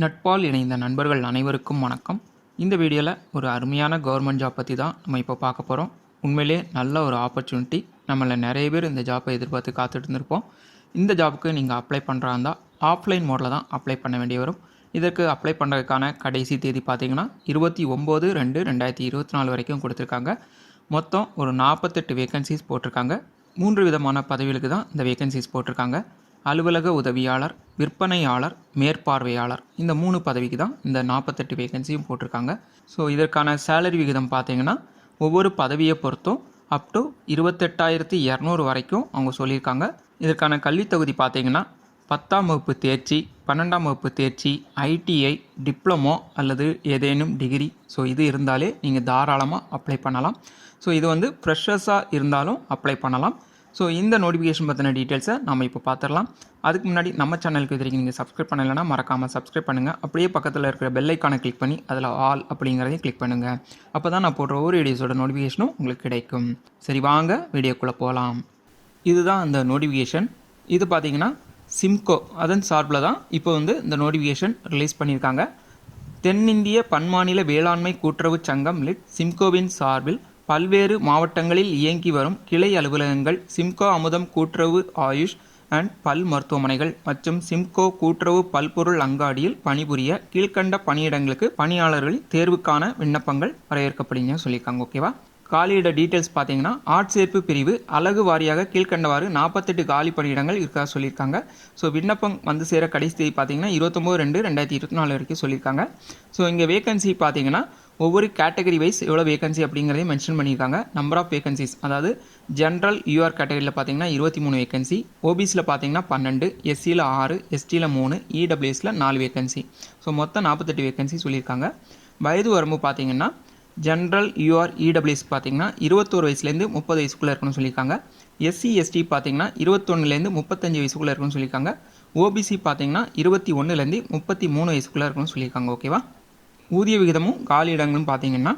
நட்பால் இணைந்த நண்பர்கள் அனைவருக்கும் வணக்கம். இந்த வீடியோவில் ஒரு அருமையான கவர்மெண்ட் ஜாப் பற்றி தான் நம்ம இப்போ பார்க்க போகிறோம் உண்மையிலே நல்ல ஒரு ஆப்பர்ச்சுனிட்டி நம்மளை நிறைய பேர் இந்த ஜாப்பை எதிர்பார்த்து காத்துட்டு இருந்திருப்போம். இந்த ஜாப்புக்கு நீங்கள் அப்ளை பண்ணுறா இருந்தால் ஆஃப்லைன் மோடில் தான் அப்ளை பண்ண வேண்டி வரும். இதற்கு அப்ளை பண்ணுறதுக்கான கடைசி தேதி பார்த்தீங்கன்னா இருபத்தி ஒம்பது ரெண்டு ரெண்டாயிரத்தி இருபத்தி நாலு வரைக்கும் கொடுத்துருக்காங்க. மொத்தம் ஒரு நாற்பத்தெட்டு வேகன்சிஸ் போட்டிருக்காங்க. மூன்று விதமான பதவிகளுக்கு தான் இந்த வேகன்சிஸ் போட்டிருக்காங்க. அலுவலக உதவியாளர் விற்பனையாளர் மேற்பார்வையாளர் இந்த மூணு பதவிக்கு தான் இந்த நாற்பத்தெட்டு வேகன்சியும் போட்டிருக்காங்க. ஸோ இதற்கான சேலரி விகிதம் பார்த்தீங்கன்னா ஒவ்வொரு பதவியை பொறுத்தும் அப் டு இருபத்தெட்டாயிரத்தி இரநூறு வரைக்கும் அவங்க சொல்லியிருக்காங்க. இதற்கான கல்வித் தகுதி பார்த்தீங்கன்னா பத்தாம் வகுப்பு தேர்ச்சி பன்னெண்டாம் வகுப்பு தேர்ச்சி ஐடிஐ டிப்ளமோ அல்லது ஏதேனும் டிகிரி ஸோ இது இருந்தாலே நீங்கள் தாராளமாக அப்ளை பண்ணலாம். ஸோ இது வந்து ஃப்ரெஷர்ஸாக இருந்தாலும் அப்ளை பண்ணலாம். ஸோ இந்த நோட்டிஃபிகேஷன் பற்றின டீட்டெயில்ஸை நம்ம இப்போ பார்த்துடலாம் அதுக்கு முன்னாடி நம்ம சேனலுக்கு இது வரைக்கும் நீங்கள் சப்ஸ்கிரைப் பண்ணலைன்னா மறக்காமல் சப்ஸ்கிரைப் பண்ணுங்கள் அப்படியே பக்கத்தில் இருக்கிற பெல்லைக்கானை கிளிக் பண்ணி அதில் ஆல் அப்படிங்கிறதையும் கிளிக் பண்ணுங்கள் அப்போ தான் நான் போடுற ஒரு வீடியோஸோட நோட்டிஃபிகேஷனும் உங்களுக்கு கிடைக்கும். சரி வாங்க வீடியோக்குள்ளே போகலாம் இதுதான் அந்த நோட்டிஃபிகேஷன் இது பார்த்தீங்கன்னா சிம்கோ அதன் சார்பில் தான் இப்போ வந்து இந்த நோட்டிஃபிகேஷன் ரிலீஸ் பண்ணியிருக்காங்க. தென்னிந்திய பன்மாநில வேளாண்மை கூட்டுறவு சங்கம் லிட் சிம்கோவின் சார்பில் பல்வேறு மாவட்டங்களில் இயங்கி வரும் கிளை அலுவலகங்கள் சிம்கோ அமுதம் கூட்டுறவு ஆயுஷ் அண்ட் பல் மருத்துவமனைகள் மற்றும் சிம்கோ கூட்டுறவு பல்பொருள் அங்காடியில் பணிபுரிய கீழ்கண்ட பணியிடங்களுக்கு பணியாளர்களின் தேர்வுக்கான விண்ணப்பங்கள் வரவேற்கப்படுங்கன்னு சொல்லியிருக்காங்க ஓகேவா காலியிட டீட்டெயில்ஸ் பார்த்தீங்கன்னா ஆட்சேர்ப்பு பிரிவு அலகு வாரியாக கீழ்க்கண்டவாறு நாற்பத்தெட்டு காலி பணியிடங்கள் இருக்கா சொல்லியிருக்காங்க. ஸோ விண்ணப்பம் வந்து சேர கடைசி தேதி பார்த்தீங்கன்னா இருபத்தொம்போது ரெண்டு ரெண்டாயிரத்தி இருபத்தி நாலு வரைக்கும் சொல்லியிருக்காங்க. ஸோ இங்கே வேகன்சி பார்த்தீங்கன்னா ஒவ்வொரு கேட்டகரி வைஸ் எவ்வளோ வேகன்சி அப்படிங்கிறதையும் மென்ஷன் பண்ணியிருக்காங்க. நம்பர் ஆஃப் வேகன்சிஸ் அதாவது ஜென்ரல் யூஆர் கேட்டகரியில் பார்த்தீங்கன்னா இருபத்தி மூணு வேகன்சி ஓபிசியில் பார்த்தீங்கன்னா பன்னெண்டு எஸ்சியில் ஆறு எஸ்டியில் மூணு இடபிள்யூஎஸில் நாலு வேகன்சி ஸோ மொத்தம் நாற்பத்தெட்டு வேகன்சி சொல்லியிருக்காங்க. வயது வரம்பு பார்த்தீங்கன்னா ஜென்ரல் யூஆர் இடபிள்யூஎஸ் பார்த்தீங்கன்னா இருபத்தோரு வயசுலேருந்து முப்பது வயசுக்குள்ளே இருக்கணும்னு சொல்லியிருக்காங்க. எஸ்சி எஸ்டி பார்த்தீங்கன்னா இருபத்தொன்னுலேருந்து முப்பத்தஞ்சு வயசுக்குள்ளே இருக்கணும்னு சொல்லியிருக்காங்க. ஓபிசி பார்த்தீங்கன்னா இருபத்தி ஒன்றுலேருந்து முப்பத்தி மூணு வயசுக்குள்ளே இருக்கணும்னு சொல்லியிருக்காங்க ஓகேவா ஊதிய விகிதமும் காலி இடங்களும் பார்த்தீங்கன்னா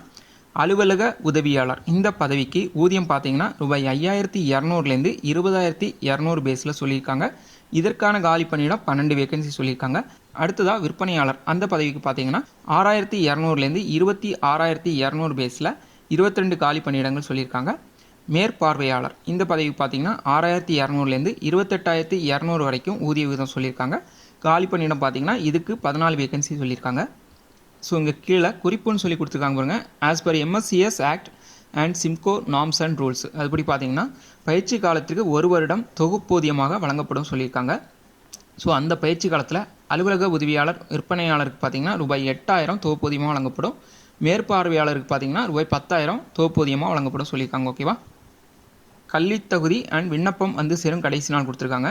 அலுவலக உதவியாளர் இந்த பதவிக்கு ஊதியம் பார்த்தீங்கன்னா ரூபாய் ஐயாயிரத்தி இரநூறுலேருந்து இருபதாயிரத்தி இரநூறு பேஸில் சொல்லியிருக்காங்க. இதற்கான காலி பணியிடம் பன்னெண்டு வேகன்சி சொல்லியிருக்காங்க. அடுத்ததாக விற்பனையாளர் அந்த பதவிக்கு பார்த்தீங்கன்னா ஆறாயிரத்தி இரநூறுலேருந்து இருபத்தி ஆறாயிரத்தி இரநூறு பேஸில் இருபத்தி ரெண்டு காலி பணியிடங்கள் சொல்லியிருக்காங்க. மேற்பார்வையாளர் இந்த பதவிக்கு பார்த்தீங்கன்னா ஆறாயிரத்தி இரநூறுலேருந்து இருபத்தெட்டாயிரத்தி இரநூறு வரைக்கும் ஊதிய விகிதம் சொல்லியிருக்காங்க. காலி பணியிடம் பார்த்தீங்கன்னா இதுக்கு பதினாலு வேகன்சி சொல்லியிருக்காங்க. ஸோ இங்கே கீழே குறிப்புன்னு சொல்லி கொடுத்துருக்காங்க பாருங்க. As per MSCS act and Simco norms and rules அதுபடி பார்த்தீங்கன்னா பயிற்சி காலத்திற்கு ஒரு வருடம் தொகுப்பூதியமாக வழங்கப்படும் சொல்லியிருக்காங்க. ஸோ அந்த பயிற்சி காலத்தில் அலுவலக உதவியாளர் விற்பனையாளருக்கு பார்த்தீங்கன்னா ரூபாய் எட்டாயிரம் தொகுப்பூதியமாக வழங்கப்படும். மேற்பார்வையாளருக்கு பார்த்தீங்கன்னா ரூபாய் பத்தாயிரம் தொகுப்பூதியமாக வழங்கப்படும் சொல்லியிருக்காங்க ஓகேவா கல்வித்தகுதி அண்ட் விண்ணப்பம் வந்து சேரும் கடைசி நாள் கொடுத்துருக்காங்க.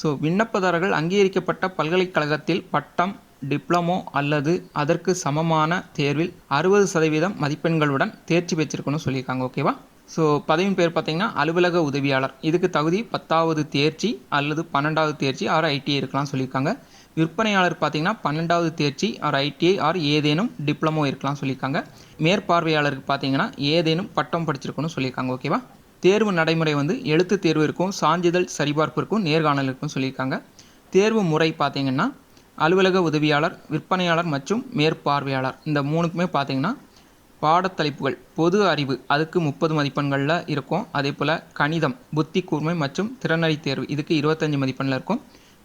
ஸோ விண்ணப்பதாரர்கள் அங்கீகரிக்கப்பட்ட பல்கலைக்கழகத்தில் பட்டம் டிப்ளமோ அல்லது அதற்கு சமமான தேர்வில் அறுபது சதவீதம் மதிப்பெண்களுடன் தேர்ச்சி பெற்றிருக்கணும்னு சொல்லியிருக்காங்க ஓகேவா ஸோ பதவியின் பேர் பார்த்தீங்கன்னா அலுவலக உதவியாளர். இதுக்கு தகுதி பத்தாவது தேர்ச்சி அல்லது பன்னெண்டாவது தேர்ச்சி ஆர் ஐடிஐ இருக்கலாம் சொல்லியிருக்காங்க. விற்பனையாளர் பார்த்தீங்கன்னா பன்னெண்டாவது தேர்ச்சி ஆர் ஐடிஐ ஆர் ஏதேனும் டிப்ளமோ இருக்கலாம் சொல்லியிருக்காங்க. மேற்பார்வையாளருக்கு பார்த்தீங்கன்னா ஏதேனும் பட்டம் படிச்சிருக்கணும்னு சொல்லியிருக்காங்க ஓகேவா தேர்வு நடைமுறை வந்து எழுத்து தேர்வு இருக்கும் சான்றிதழ் சரிபார்ப்பு இருக்கும் நேர்காணல் இருக்கும் சொல்லியிருக்காங்க. தேர்வு முறை பார்த்தீங்கன்னா அலுவலக உதவியாளர் விற்பனையாளர் மற்றும் மேற்பார்வையாளர். இந்த மூணுக்குமே பார்த்தீங்கன்னா பாடத்தலைப்புகள் பொது அறிவு அதுக்கு முப்பது மதிப்பெண்களில் இருக்கும். அதே போல் கணிதம் புத்தி கூர்மை மற்றும் திறனறி தேர்வு இதுக்கு இருபத்தஞ்சி மதிப்பெண்ணில் இருக்கும்.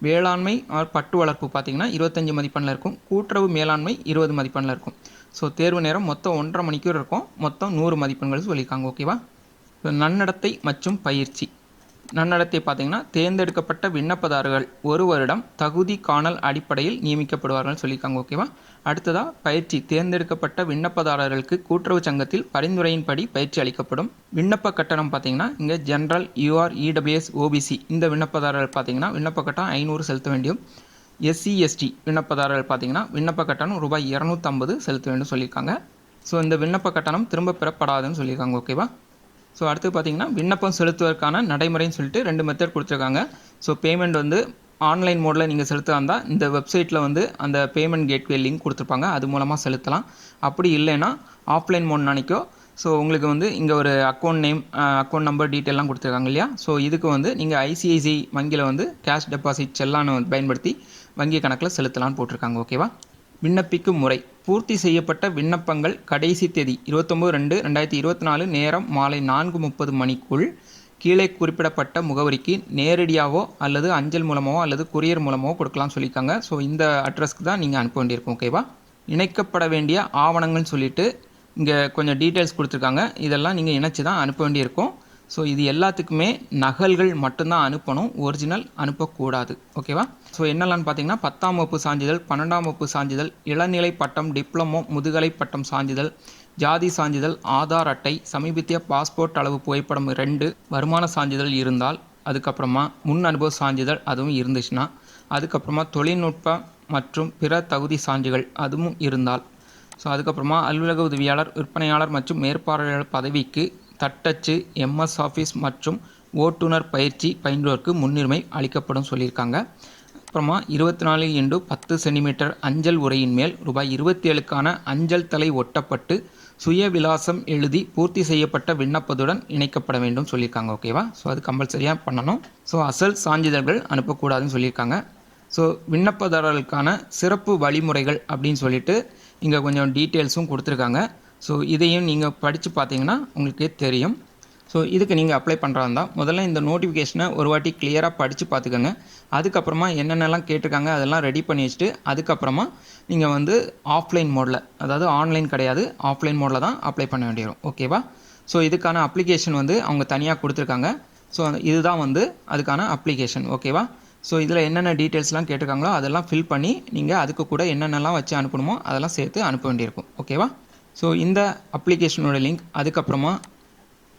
வேளாண்மை ஆர் பட்டு வளர்ப்பு பார்த்தீங்கன்னா இருபத்தஞ்சி மதிப்பெண்ணில் இருக்கும். கூட்டுறவு மேலாண்மை இருபது மதிப்பெண்ணில் இருக்கும். ஸோ தேர்வு நேரம் மொத்தம் ஒன்றரை மணிக்கூர் இருக்கும். மொத்தம் நூறு மதிப்பெண்கள் சொல்லியிருக்காங்க ஓகேவா நன்னடத்தை மற்றும் பயிற்சி. நன்னடத்தை பார்த்தீங்கன்னா தேர்ந்தெடுக்கப்பட்ட விண்ணப்பதாரர்கள் ஒரு வருடம் தகுதி காணல் அடிப்படையில் நியமிக்கப்படுவார்கள் சொல்லியிருக்காங்க ஓகேவா அடுத்ததாக பயிற்சி. தேர்ந்தெடுக்கப்பட்ட விண்ணப்பதாரர்களுக்கு கூட்டுறவு சங்கத்தில் பரிந்துரையின்படி பயிற்சி அளிக்கப்படும். விண்ணப்ப கட்டணம் பார்த்தீங்கன்னா இங்கே ஜென்ரல் யூஆர் இடபிள்யூஎஸ் ஓபிசி இந்த விண்ணப்பதாரர்கள் பார்த்தீங்கன்னா விண்ணப்ப கட்டணம் ஐநூறு செலுத்த வேண்டும் எஸ்சி எஸ்டி விண்ணப்பதாரர்கள் பார்த்தீங்கன்னா விண்ணப்ப கட்டணம் ரூபாய் இரநூத்தம்பது செலுத்த வேண்டும் சொல்லியிருக்காங்க. ஸோ இந்த விண்ணப்ப கட்டணம் திரும்ப பெறப்படாதுன்னு சொல்லியிருக்காங்க ஓகேவா ஸோ அடுத்து பார்த்தீங்கன்னா விண்ணப்பம் செலுத்துவதற்கான நடைமுறைன்னு சொல்லிட்டு ரெண்டு மெத்தட் கொடுத்துருக்காங்க. ஸோ பேமெண்ட் வந்து ஆன்லைன் மோடில் நீங்கள் செலுத்தா இருந்தால் இந்த வெப்சைட்டில் வந்து அந்த பேமெண்ட் கேட்வே லிங்க் கொடுத்துருப்பாங்க. அது மூலமாக செலுத்தலாம். அப்படி இல்லைன்னா ஆஃப்லைன் மோட் நினைக்கோ ஸோ உங்களுக்கு வந்து இங்கே ஒரு அக்கௌண்ட் நேம் அக்கௌண்ட் நம்பர் டீட்டெயிலாம் கொடுத்துருக்காங்க இல்லையா? ஸோ இதுக்கு வந்து நீங்கள் ஐசிஐசிஐ வங்கியில் வந்து கேஷ் டெபாசிட் செல்லான்னு பயன்படுத்தி வங்கி கணக்கில் செலுத்தலாம்னு போட்டிருக்காங்க. ஓகேவா விண்ணப்பிக்கும் முறை. பூர்த்தி செய்யப்பட்ட விண்ணப்பங்கள் கடைசி தேதி இருபத்தொம்போது ரெண்டு ரெண்டாயிரத்தி இருபத்தி நாலு நேரம் மாலை நான்கு முப்பது மணிக்குள் கீழே குறிப்பிடப்பட்ட முகவரிக்கு நேரடியாகவோ அல்லது அஞ்சல் மூலமாவோ அல்லது கொரியர் மூலமோ கொடுக்கலாம்னு சொல்லியிருக்காங்க. ஸோ இந்த அட்ரஸ்க்கு தான் நீங்கள் அனுப்ப வேண்டியிருக்கும் ஓகேவா இணைக்கப்பட வேண்டிய ஆவணங்கள்னு சொல்லிட்டு இங்கே கொஞ்சம் டீட்டெயில்ஸ் கொடுத்துருக்காங்க. இதெல்லாம் நீங்கள் இணைச்சி தான் அனுப்ப வேண்டியிருக்கும். ஸோ இது எல்லாத்துக்குமே நகல்கள் மட்டும்தான் அனுப்பணும். ஒரிஜினல் அனுப்பக்கூடாது. ஓகேவா ஸோ என்னெல்லாம் பார்த்தீங்கன்னா பத்தாம் வகுப்பு சான்றிதழ் பன்னெண்டாம் வகுப்பு சான்றிதழ் இளநிலை பட்டம் டிப்ளமோ முதுகலை பட்டம் சான்றிதழ் ஜாதி சான்றிதழ் ஆதார் அட்டை சமீபத்திய பாஸ்போர்ட் அளவு புகைப்படம் ரெண்டு வருமான சான்றிதழ் இருந்தால் அதுக்கப்புறமா முன் அனுபவ சான்றிதழ் அதுவும் இருந்துச்சுன்னா அதுக்கப்புறமா தொழில்நுட்ப மற்றும் பிற தகுதி சான்றுகள் அதுவும் இருந்தால். ஸோ அதுக்கப்புறமா அலுவலக உதவியாளர் விற்பனையாளர் மற்றும் மேற்பார்வையாளர் பதவிக்கு தட்டச்சு எம்எஸ் ஆஃபீஸ் மற்றும் ஓட்டுநர் பயிற்சி பயின்றோருக்கு முன்னுரிமை அளிக்கப்படும் சொல்லியிருக்காங்க. அப்புறமா இருபத்தி நாலு இன்டு பத்து சென்டிமீட்டர் அஞ்சல் உரையின் மேல் ரூபாய் இருபத்தி ஏழுக்கான அஞ்சல் தலை ஒட்டப்பட்டு சுய விலாசம் எழுதி பூர்த்தி செய்யப்பட்ட விண்ணப்பத்துடன் இணைக்கப்பட வேண்டும் சொல்லியிருக்காங்க ஓகேவா ஸோ அது கம்பல்சரியாக பண்ணணும். ஸோ அசல் சான்றிதழ்கள் அனுப்பக்கூடாதுன்னு சொல்லியிருக்காங்க. ஸோ விண்ணப்பதாரர்களுக்கான சிறப்பு வழிமுறைகள் அப்படின்னு சொல்லிட்டு இங்கே கொஞ்சம் டீட்டெயில்ஸும் கொடுத்துருக்காங்க. ஸோ இதையும் நீங்கள் படித்து பார்த்தீங்கன்னா உங்களுக்கு தெரியும். ஸோ இதுக்கு நீங்கள் அப்ளை பண்ணுறாங்க தான் முதல்ல இந்த நோட்டிஃபிகேஷனை ஒரு வாட்டி கிளியராக படித்து பார்த்துக்கோங்க. அதுக்கப்புறமா என்னென்னலாம் கேட்டிருக்காங்க அதெல்லாம் ரெடி பண்ணி வச்சுட்டு அதுக்கப்புறமா நீங்கள் வந்து ஆஃப்லைன் மோடில் அதாவது ஆன்லைன் கிடையாது ஆஃப்லைன் மோடில் தான் அப்ளை பண்ண வேண்டியிடும் ஓகேவா ஸோ இதுக்கான அப்ளிகேஷன் வந்து அவங்க தனியாக கொடுத்துருக்காங்க. ஸோ இதுதான் வந்து அதுக்கான அப்ளிகேஷன் ஓகேவா ஸோ இதில் என்னென்ன டீட்டெயில்ஸ்லாம் கேட்டிருக்காங்களோ அதெல்லாம் ஃபில் பண்ணி நீங்கள் அதுக்கு கூட என்னென்னலாம் வச்சு அனுப்பணுமோ அதெல்லாம் சேர்த்து அனுப்ப வேண்டியிருக்கும் ஓகேவா ஸோ இந்த அப்ளிகேஷனோட லிங்க் அதுக்கப்புறமா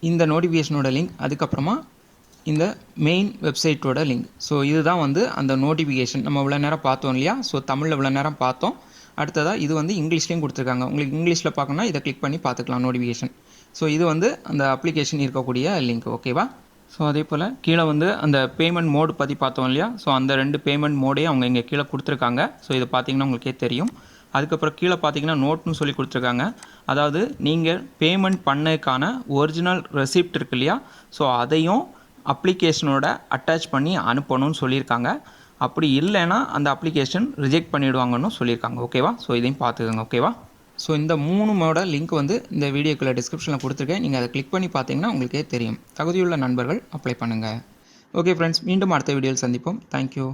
இந்த நோட்டிஃபிகேஷனோட லிங்க் அதுக்கப்புறமா இந்த மெயின் வெப்சைட்டோட லிங்க் ஸோ இதுதான் வந்து அந்த நோட்டிஃபிகேஷன் நம்ம இவ்வளோ நேரம் பார்த்தோம் இல்லையா? ஸோ தமிழில் இவ்வளோ நேரம் பார்த்தோம். அடுத்ததாக இது வந்து இங்கிலீஷ்லேயும் கொடுத்துருக்காங்க. உங்களுக்கு இங்கிலீஷில் பார்க்கணுன்னா இதை கிளிக் பண்ணி பார்த்துக்கலாம் நோட்டிஃபிகேஷன் ஸோ இது வந்து அந்த அப்ளிகேஷன் இருக்கக்கூடிய லிங்க் ஓகேவா ஸோ அதே போல் கீழே வந்து அந்த பேமெண்ட் மோடு பற்றி பார்த்தோம் இல்லையா? ஸோ அந்த ரெண்டு பேமெண்ட் மோடே அவங்க இங்கே கீழே கொடுத்துருக்காங்க. ஸோ இது பார்த்தீங்கன்னா உங்களுக்கே தெரியும். அதுக்கப்புறம் கீழே பார்த்தீங்கன்னா நோட்னு சொல்லி கொடுத்துருக்காங்க. அதாவது நீங்கள் பேமெண்ட் பண்ணதுக்கான ஒரிஜினல் ரெசிப்ட் இருக்கு இல்லையா? ஸோ அதையும் அப்ளிகேஷனோட அட்டாச் பண்ணி அனுப்பணும்னு சொல்லியிருக்காங்க. அப்படி இல்லைன்னா அந்த அப்ளிகேஷன் ரிஜெக்ட் பண்ணிவிடுவாங்கன்னு சொல்லியிருக்காங்க. ஓகேவா ஸோ இதையும் பார்த்துக்கோங்க. ஓகேவா ஸோ இந்த மூணுமோட லிங்க் வந்து இந்த வீடியோக்குள்ள டிஸ்கிரிப்ஷனில் கொடுத்துருக்கேன். நீங்கள் அதை கிளிக் பண்ணி பார்த்தீங்கன்னா உங்களுக்கே தெரியும். தகுதியுள்ள நண்பர்கள் அப்ளை பண்ணுங்கள் ஓகே ஃப்ரெண்ட்ஸ் மீண்டும் அடுத்த வீடியோவில் சந்திப்போம். தேங்க்யூ